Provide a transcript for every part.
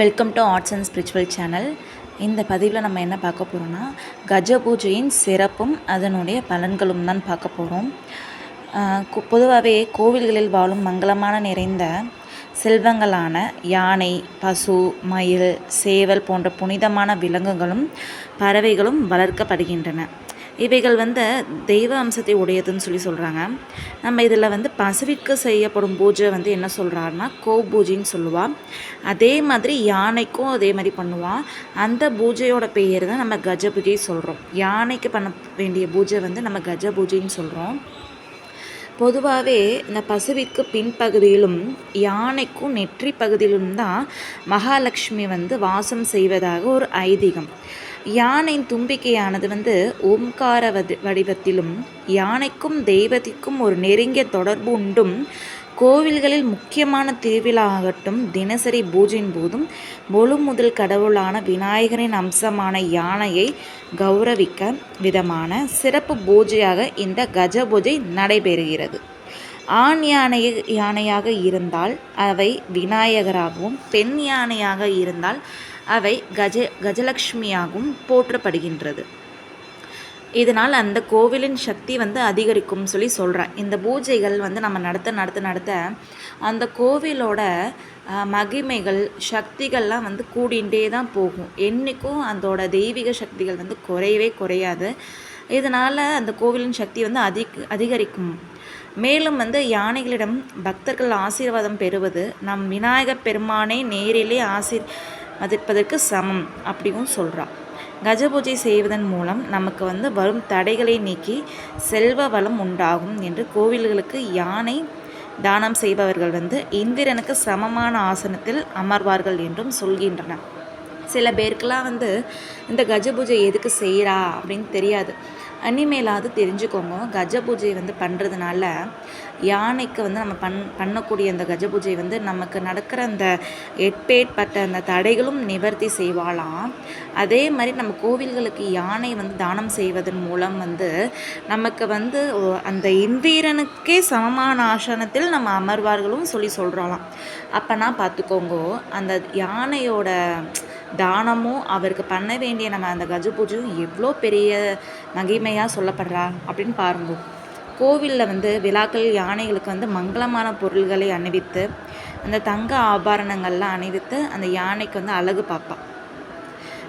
Welcome to arts and spiritual channel இந்த பதிவில் நம்ம என்ன பார்க்க போகிறோம்னா கஜ பூஜையின் சிறப்பும் அதனுடைய பலன்களும் தான் பார்க்க போகிறோம் பொதுவாகவே கோவில்களில் வாழும் மங்களமான நிறைந்த செல்வங்களான யானை பசு மயில் சேவல் போன்ற புனிதமான விலங்குகளும் பறவைகளும் வளர்க்கப்படுகின்றன. இவைகள் வந்து தெய்வ அம்சத்தை உடையதுன்னு சொல்லி சொல்கிறாங்க நம்ம இதில் வந்து பசுவிற்கு செய்யப்படும் பூஜை வந்து என்ன சொல்கிறாருன்னா கோ பூஜைன்னு சொல்லுவாள் அதே மாதிரி யானைக்கும் அதே மாதிரி பண்ணுவாள் அந்த பூஜையோட பெயர் தான் நம்ம கஜ பூஜை சொல்கிறோம் யானைக்கு பண்ண வேண்டிய பூஜை வந்து நம்ம கஜ பூஜைன்னு சொல்கிறோம் பொதுவாகவே இந்த பசுவிற்கு பின்பகுதியிலும் யானைக்கும் நெற்றி பகுதியிலும் தான் மகாலட்சுமி வந்து வாசம் செய்வதாக ஒரு ஐதீகம். யானையின் தும்பிக்கையானது வந்து ஓம்கார வடிவத்திலும் யானைக்கும் தெய்வத்திற்கும் ஒரு நெருங்கிய தொடர்பு உண்டும். கோவில்களில் முக்கியமான திருவிழா ஆகட்டும் தினசரி பூஜையின் போதும் முழு முதல் கடவுளான விநாயகரின் அம்சமான யானையை கௌரவிக்க விதமான சிறப்பு பூஜையாக இந்த கஜ பூஜை நடைபெறுகிறது. ஆண் யானை யானையாக இருந்தால் அவை விநாயகராகவும் பெண் யானையாக இருந்தால் அவை கஜ கஜலக்ஷ்மியாகவும் போற்றப்படுகின்றது. இதனால் அந்த கோவிலின் சக்தி வந்து அதிகரிக்கும் சொல்லி சொல்கிறேன் இந்த பூஜைகள் வந்து நம்ம நடத்த நடத்த நடத்த அந்த கோவிலோட மகிமைகள் சக்திகள்லாம் வந்து கூடிகிட்டே தான் போகும். என்றைக்கும் அதோட தெய்வீக சக்திகள் வந்து குறையவே குறையாது. இதனால் அந்த கோவிலின் சக்தி வந்து அதிக அதிகரிக்கும். மேலும் வந்து யானைகளிடம் பக்தர்கள் ஆசீர்வாதம் பெறுவது நம் விநாயகப் பெருமானை நேரிலே ஆசீர் மதிப்பதற்கு சமம் அப்படியும் சொல்கிறான் கஜபூஜை செய்வதன் மூலம் நமக்கு வந்து வரும் தடைகளை நீக்கி செல்வ வளம் உண்டாகும் என்று கோவில்களுக்கு யானை தானம் செய்பவர்கள் வந்து இந்திரனுக்கு சமமான ஆசனத்தில் அமர்வார்கள் என்றும் சொல்கின்றன சில பேருக்கெல்லாம் வந்து இந்த கஜபூஜை எதுக்கு செய்கிறா அப்படின்னு தெரியாது. இனிமேலாவது தெரிஞ்சுக்கோங்க. கஜ பூஜை வந்து பண்ணுறதுனால யானைக்கு வந்து நம்ம பண் பண்ணக்கூடிய அந்த கஜ பூஜை வந்து நமக்கு நடக்கிற அந்த எட்பேட்பட்ட அந்த தடைகளும் நிவர்த்தி செய்வாளாம். அதே மாதிரி நம்ம கோவில்களுக்கு யானை வந்து தானம் செய்வதன் மூலம் வந்து நமக்கு வந்து அந்த இந்திரனுக்கே சமமான ஆசனத்தில் நம்ம அமர்வார்களும் சொல்லி சொல்கிறாளாம் அப்போனா பார்த்துக்கோங்க அந்த யானையோட தானமும் அவருக்கு பண்ண வேண்டிய நம்ம அந்த கஜ பூஜையும் எவ்வளோ பெரிய மகிமையாக சொல்லப்படுறா அப்படின்னு பாருங்க. கோவிலில் வந்து விழாக்கள் யானைகளுக்கு வந்து மங்களமான பொருள்களை அணிவித்து அந்த தங்க ஆபரணங்கள்லாம் அணிவித்து அந்த யானைக்கு வந்து அழகு பார்ப்பாள்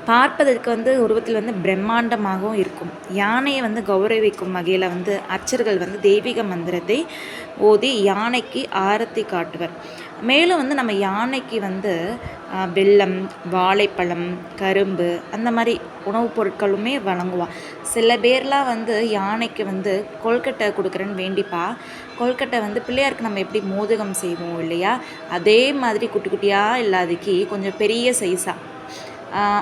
பார்ப்பதற்கு வந்து உருவத்தில் வந்து பிரம்மாண்டமாகவும் இருக்கும். யானையை வந்து கௌரவிக்கும் வகையில் வந்து அர்ச்சர்கள் வந்து தெய்வீக மந்திரத்தை ஓதி யானைக்கு ஆரத்தி காட்டுவர். மேலும் வந்து நம்ம யானைக்கு வந்து வெல்லம் வாழைப்பழம் கரும்பு அந்த மாதிரி உணவுப் பொருட்களுமே வழங்குவாள் சில பேர்லாம் வந்து யானைக்கு வந்து கொல்கட்டை கொடுக்குறேன்னு வேண்டிப்பா. கொல்கட்டை வந்து பிள்ளையாருக்கு நம்ம எப்படி மோதகம் செய்வோம் இல்லையா? அதே மாதிரி குட்டி குட்டியாக இல்லாதக்கு கொஞ்சம் பெரிய சைஸாக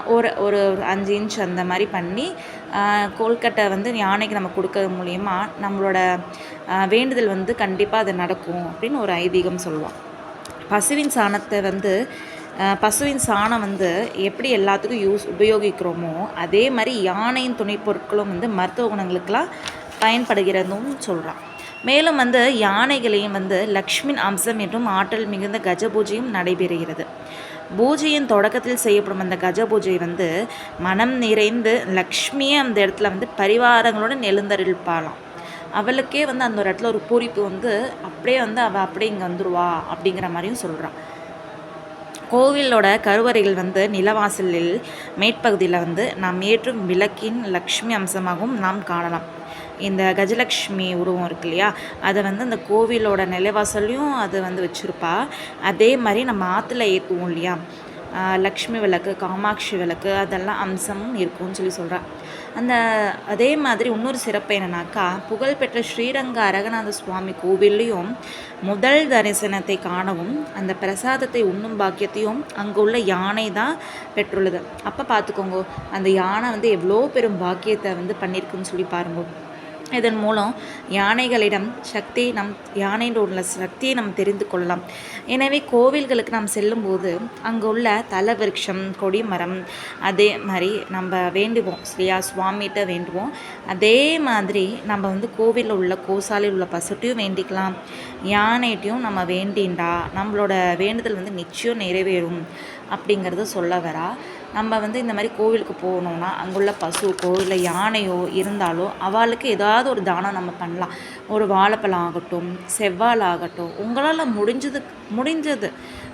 ஒரு ஒரு அஞ்சு இன்ச் அந்த மாதிரி பண்ணி கொல்கட்டை வந்து யானைக்கு நம்ம கொடுக்கறது மூலிமா நம்மளோட வேண்டுதல் வந்து கண்டிப்பாக அது நடக்கும் அப்படின்னு ஒரு ஐதீகம் சொல்லுவோம் பசுவின் சாணத்தை வந்து பசுவின் சாணம் வந்து எப்படி எல்லாத்துக்கும் யூஸ் உபயோகிக்கிறோமோ அதே மாதிரி யானையின் துணை பொருட்களும் வந்து மருத்துவ குணங்களுக்கெல்லாம் பயன்படுகிறதும் சொல்கிறான் மேலும் வந்து யானைகளையும் வந்து லக்ஷ்மின் அம்சம் என்றும் ஆற்றல் மிகுந்த கஜ பூஜையும் நடைபெறுகிறது. பூஜையின் தொடக்கத்தில் செய்யப்படும் அந்த கஜ பூஜை வந்து மனம் நிறைந்து லக்ஷ்மியே அந்த இடத்துல வந்து பரிவாரங்களோடு எழுந்தருள்பாலாம் அவளுக்கே வந்து அந்த ஒரு இடத்துல ஒரு பூரிப்பு வந்து அப்படியே வந்து அவள் அப்படியே இங்கே வந்துடுவா அப்படிங்கிற மாதிரியும் சொல்கிறான் கோவிலோட கருவறைகள் வந்து நிலவாசலில் மேற்பகுதியில் வந்து நாம் ஏற்றும் விளக்கின் லக்ஷ்மி அம்சமாகவும் நாம் காணலாம். இந்த கஜலக்ஷ்மி உருவம் இருக்கு இல்லையா? அதை வந்து அந்த கோவிலோட நிலைவாசல்லையும் அது வந்து வச்சுருப்பா. அதே மாதிரி நம்ம ஆற்றுல ஏற்றுவோம் இல்லையா? லக்ஷ்மி விளக்கு காமாட்சி விளக்கு அதெல்லாம் அம்சமும் இருக்கும்னு சொல்லி சொல்கிறான் அந்த அதே மாதிரி இன்னொரு சிறப்பு என்னன்னாக்கா புகழ்பெற்ற ஸ்ரீரங்க அரகநாத சுவாமி கோவில்லையும் முதல் தரிசனத்தை காணவும் அந்த பிரசாதத்தை உண்ணும் பாக்கியத்தையும் அங்கே உள்ள யானை தான் பெற்றுள்ளது. அப்போ பார்த்துக்கோங்க அந்த யானை வந்து எவ்வளோ பெரும் பாக்கியத்தை வந்து பண்ணியிருக்குன்னு சொல்லி பாருங்க. இதன் மூலம் யானைகளிடம் சக்தி நம் யானையில் உள்ள சக்தியை நாம் தெரிந்து கொள்ளலாம். எனவே கோவில்களுக்கு நாம் செல்லும்போது அங்கே உள்ள தலவிருட்சம் கொடிமரம் அதே மாதிரி நம்ம வேண்டுவோம். ஸ்ரீயா சுவாமிகிட்ட வேண்டுவோம். அதே மாதிரி நம்ம வந்து கோவிலில் உள்ள கோசாலையில் உள்ள பசுட்டையும் வேண்டிக்கலாம். யானைகிட்டையும் நம்ம வேண்டின்றா நம்மளோட வேண்டுதல் வந்து நிச்சயம் நிறைவேறும் அப்படிங்கிறத சொல்ல வரா. நம்ம வந்து இந்த மாதிரி கோவிலுக்கு போகணுன்னா அங்குள்ள பசுக்கோ இல்லை யானையோ இருந்தாலோ அவளுக்கு ஏதாவது ஒரு தானம் நம்ம பண்ணலாம். ஒரு வாழைப்பழம் ஆகட்டும் செவ்வால் ஆகட்டும் உங்களால் முடிஞ்சது முடிஞ்சது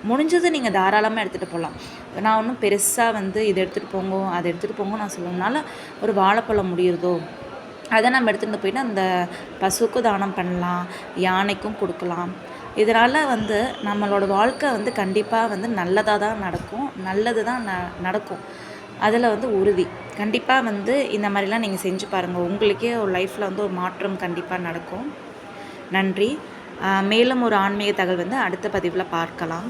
முடிஞ்சது நீங்கள் தாராளமாக எடுத்துகிட்டு போகலாம் நான் ஒன்றும் பெருசாக வந்து இதை எடுத்துகிட்டு போங்க அதை எடுத்துகிட்டு போங்க நான் சொல்லணும்னால ஒரு வாழைப்பழம் முடியிறதோ அதை நம்ம எடுத்துகிட்டு போயிட்டு அந்த பசுவுக்கும் தானம் பண்ணலாம் யானைக்கும் கொடுக்கலாம். இதனால் வந்து நம்மளோட வாழ்க்கை வந்து கண்டிப்பாக வந்து நல்லதாக தான் நடக்கும். நல்லது தான் ந நடக்கும். அதில் வந்து உறுதி. கண்டிப்பாக வந்து இந்த மாதிரிலாம் நீங்கள் செஞ்சு பாருங்கள் உங்களுக்கே ஒரு லைஃப்பில் வந்து ஒரு மாற்றம் கண்டிப்பாக நடக்கும். நன்றி. மேலும் ஒரு ஆன்மீக தகவல் வந்து அடுத்த பதிவில் பார்க்கலாம்.